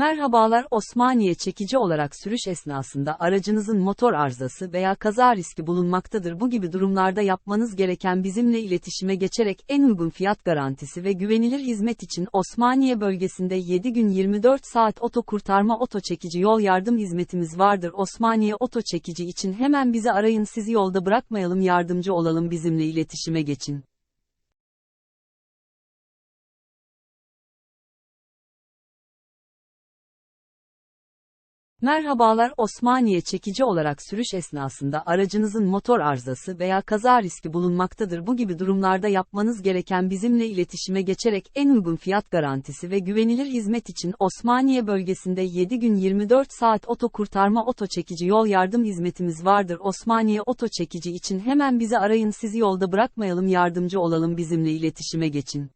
Merhabalar Osmaniye çekici olarak sürüş esnasında aracınızın motor arızası veya kaza riski bulunmaktadır. Bu gibi durumlarda yapmanız gereken bizimle iletişime geçerek en uygun fiyat garantisi ve güvenilir hizmet için Osmaniye bölgesinde 7 gün 24 saat oto kurtarma oto çekici yol yardım hizmetimiz vardır. Osmaniye oto çekici için hemen bizi arayın sizi yolda bırakmayalım yardımcı olalım bizimle iletişime geçin. Merhabalar Osmaniye çekici olarak sürüş esnasında aracınızın motor arızası veya kaza riski bulunmaktadır. Bu gibi durumlarda yapmanız gereken bizimle iletişime geçerek en uygun fiyat garantisi ve güvenilir hizmet için Osmaniye bölgesinde 7 gün 24 saat oto kurtarma oto çekici yol yardım hizmetimiz vardır. Osmaniye oto çekici için hemen bizi arayın sizi yolda bırakmayalım yardımcı olalım bizimle iletişime geçin.